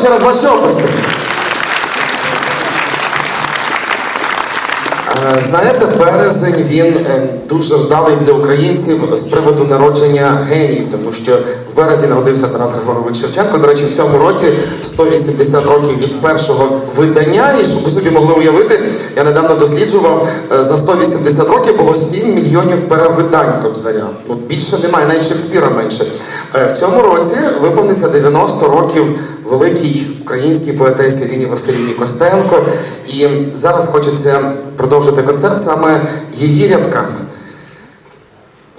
ще раз ваші оплески. Е, Знаєте, березень він е, дуже вдалий для українців з приводу народження геніїв, тому що в березні народився Тарас Григорович Шевченко. До речі, в цьому році 180 років від першого видання. І щоб ви собі могли уявити, я недавно досліджував е, за 180 років було 7 мільйонів перевидань Кобзаря. Ну більше немає, навіть Шекспіра менше. Е, В цьому році виповниться 90 років великій українській поетесі Ліні Василівні Костенко. І зараз хочеться продовжити концерт саме її рядками.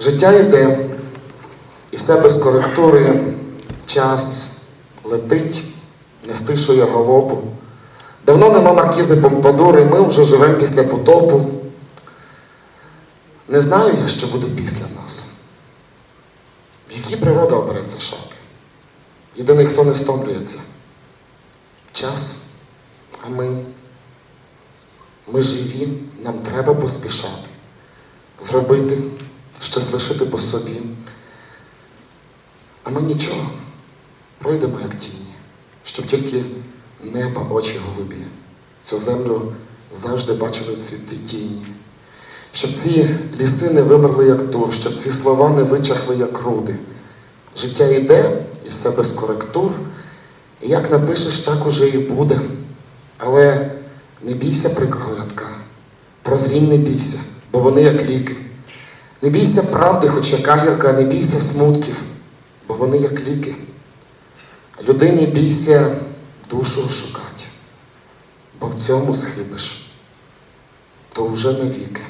Життя йде, і все без коректури, час летить, не стишує голову. Давно нема маркізи Помпадури, ми вже живемо після потопу. Не знаю я, що буде після нас. Якій природа обереться шати. Єдиний, хто не стомлюється. Час, а ми. Ми живі, нам треба поспішати. Зробити, щось лишити по собі. А ми нічого. Пройдемо як тіні, щоб тільки неба очі голубі, цю землю завжди бачили цвіти тіні. Щоб ці ліси не вимерли, як тур, щоб ці слова не вичахли, як руди. Життя йде, і все без коректур. І як напишеш, так уже і буде. Але не бійся прикрого рядка, прозрінь не бійся, бо вони як ліки. Не бійся правди, хоч яка гірка, не бійся смутків, бо вони як ліки. Людині бійся душу шукати, бо в цьому схибиш, то вже навіки.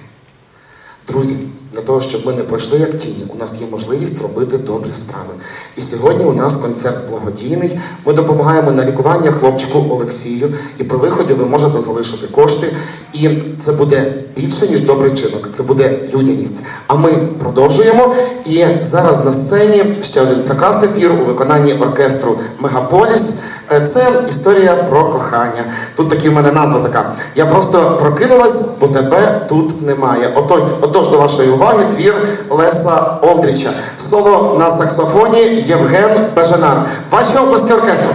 Друзі, для того, щоб ми не пройшли як тіні, у нас є можливість робити добрі справи. І сьогодні у нас концерт благодійний. Ми допомагаємо на лікування хлопчику Олексію. І при виході ви можете залишити кошти. І це буде більше, ніж добрий чинок. Це буде людяність. А ми продовжуємо. І зараз на сцені ще один прекрасний твір у виконанні оркестру Мегаполіс. Е, Це історія про кохання. Тут такі в мене назва така. Я просто прокинулась, бо тебе тут немає. Отож, отож до вашої уваги твір Леса Олдріча. Соло на саксофоні Євген Бежанар. Ваші обласки оркестру.